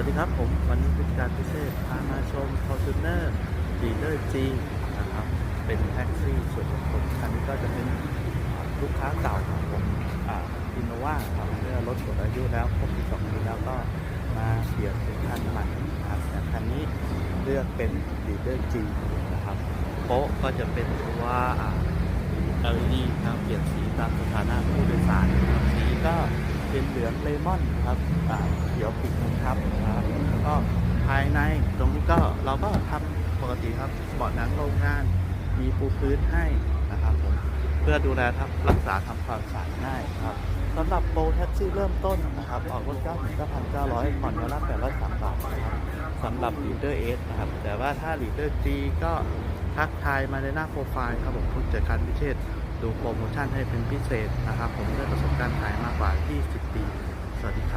วัสดีครับผมวันนี้เป็นการพิเศษพามาชม Fortuner Dealer G นะครับ เป็นแท็กซี่ส่วนบุคคลคันนี้ก็จะเป็นลูกค้าเก่าของผมอินโนวาครับเมื่อรถหมดอายุแล้วครบ12ปีแล้วก็มาเปลี่ยนเป็นคันใหม่ครับแต่คันนี้เลือกเป็น Dealer G นะครับโป๊ะก็จะเป็นตัวอ่า LED นะครับเปลี่ยนสีตามสถานะผู้โดยสารนะครับสีก็ เป็นเหลืองเลมอนนะครับเขียวปีกมุมทับนะครับแล้วก็ภายในตรงนี้ก็เราก็ทำปกติครับเบาะหนังโรงงาน มีปูพื้นให้นะครับผมเพื่อดูแลทับรักษาทำความสะอาดง่ายครับสำหรับโปรแท็กซี่เริ่มต้นนะครับ ออกรถ9ถึง9,900ผ่อนเดือนละ803บาทนะครับสำหรับ Leader S นะครับ แต่ว่าถ้า Leader G ก็ทักทายมาในหน้าโปรไฟล์ครับผมผู้จัดการพิเชษ ดูโปรโมชั่นให้เป็นพิเศษนะครับ ผมด้วยประสบการณ์ขายมากกว่า 20 ปี สวัสดีครับ